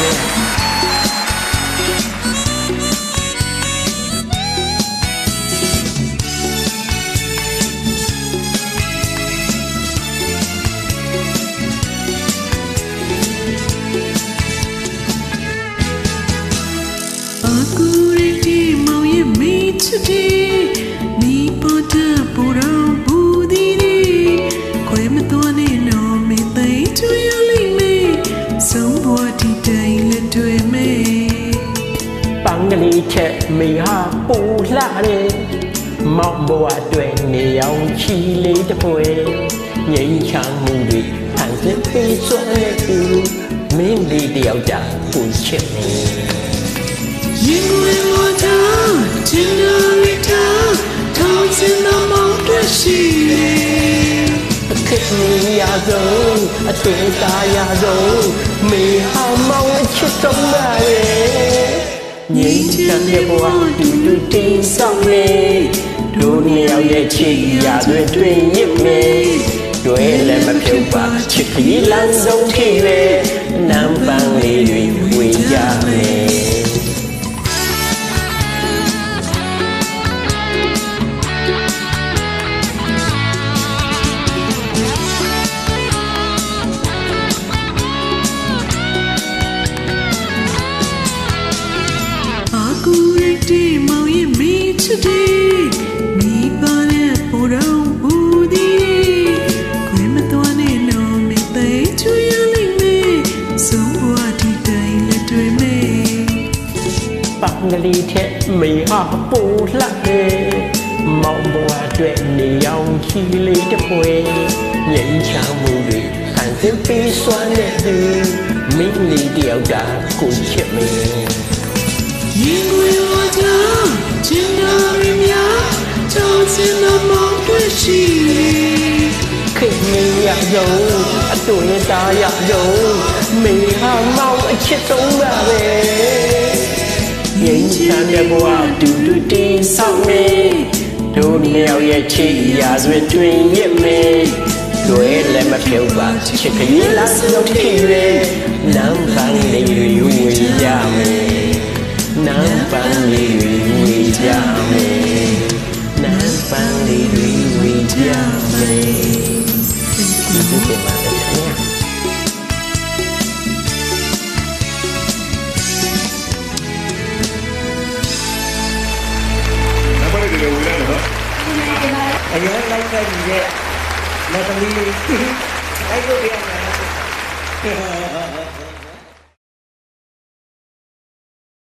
လေ ကလေးချက်မိဟာပူလှတယ်မောင်ဘဝအတွက်နေအောင်ချီလေးတစ်ပွဲငြိမ်းချမ်းမှုတွေဖန်ဆင်းပေးစွမ်းတဲ့သူမင်းလေးတယောက်ကြာကိုချစ်နေရင်ဝင်ဝတာချင်နာရီတာထောင်းစင်နာမောင်တွေ့ရှိလေခစ်နေရဆုံးအသွင်သားရဆုံးမေဟာမောင်အချစ်ဆုံးပါလေ ငြိမ်းချမ်းတဲ့ဘဝတူတူတင်းဆောင်နေတို့နှစ်ယောက်ရဲ့ချစ်ရတွင်တွင်ရစ်မေတွေ့လည်းမဖြုတ်ပါချစ်ခရီးလမ်းဆုံးဖြစ်လေနံပန်းလေးတွေဝေကြမယ် ပန်းကလေးထက်မေဟာပူလှတယ်မောင်ဘဝအတွက်နေအောင်ချီလေးတစ်ပွဲငြိမ်းချမ်းမှုတွေဖန်ဆင်းပေးစွမ်းတဲ့သူမင်းလေးတယောက်တာကိုချစ်မေရင်ဝင်ဝတာချင်နာရီများထောင်းစင်နာမောင်တွေ့ရှိလေခေမင်းရဆုံးအတူရင်သားရဆုံးမေဟာမောင်အချစ်ဆုံးပါပဲငြိမ်း ချမ်းတဲ့ဘဝတူတူတင်းဆောင်မေတို့နှစ်ယောက်ရဲ့ချစ်ရာဆွေတွင်ရစ်မေတွေ့လည်းမပြုတ်ပါချစ်ကလေးလားဆုံးထိရဲနံပန်းလေးတွေဝေကြမယ်နံပန်းလေးတွေဝေကြမယ်နံပန်းလေးတွေဝေကြမ အရင်လိုက်ခဲ့ပြီးတဲ့လက်သမီးလေးလိုက်လို့ပြရမယ်